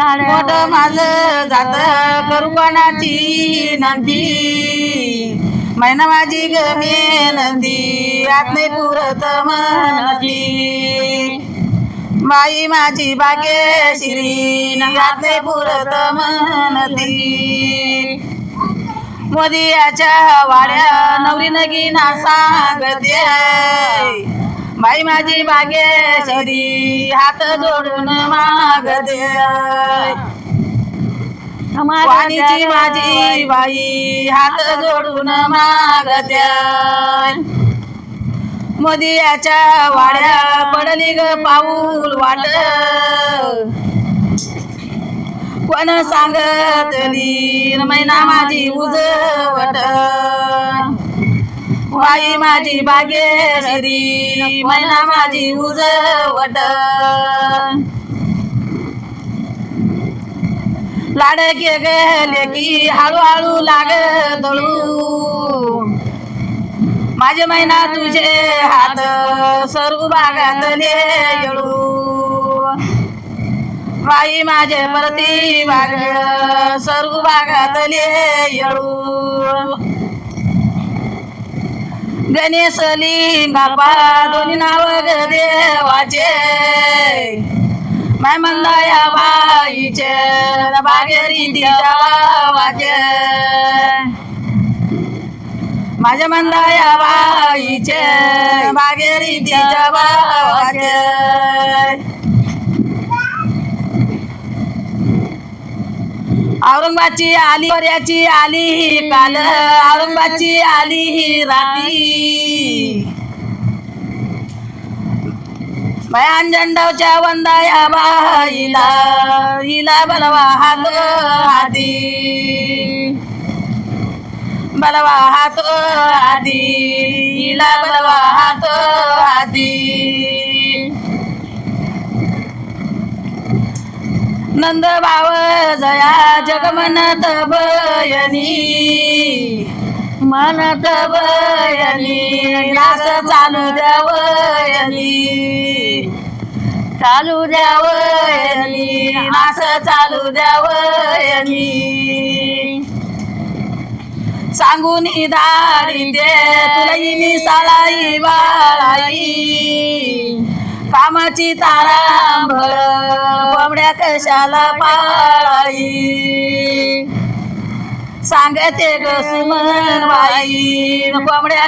मोठ माझ जात करू कोणाची नंदी. मैना माझी गमे नंदी. आत्मे पुरत मनती. बाई माझी बागेश्री आत्मे पुरत मनती. मोदियाच्या वाड्या नवरी नगीना सांगते. बाई माझी बागेश्वरी हात जोडून मागते. वाणीची माझी बाई हात जोडून मागते. मोदियाच्या वाड्या पडली ग पाऊल वाट. कोण सांगतली मैना माझी उजवट. बाई माझी बागेरी मैना माझी उजवट लाडके गेले की हळूहळू लाग दळू. माझे मैना तुझे हात सर्व बागातले येळू. बाई माझे परती बाग सर्व बागातले येळू. गणेश लिंगापा दोन्ही नाव देवाचे माय मंदाया बाईचे बागेरी तिच्या वाचे. माझ्या मंदाया बाईचे बागेरी तिच्या वाचे. औरंगाबादची आली पर्याची आली काल औरंगाबादची आली ही राती झंडाच्या वंदा वंदाया बाईला हिला बलवा हात आधी. बलवा हात आधी हिला बलवा हात नंद भाव जया जगमनत बयनी. म्हणत बयनी रास चालू द्यावयनी. चालू द्यावयनी रास चालू द्यावयनी. सांगून दारी दे तुला इनी साळाई बाळाई कामाची तारांबळ कोंबड्या कशाला पाळाई? सांगते ग सुमन बाई कोंबड्या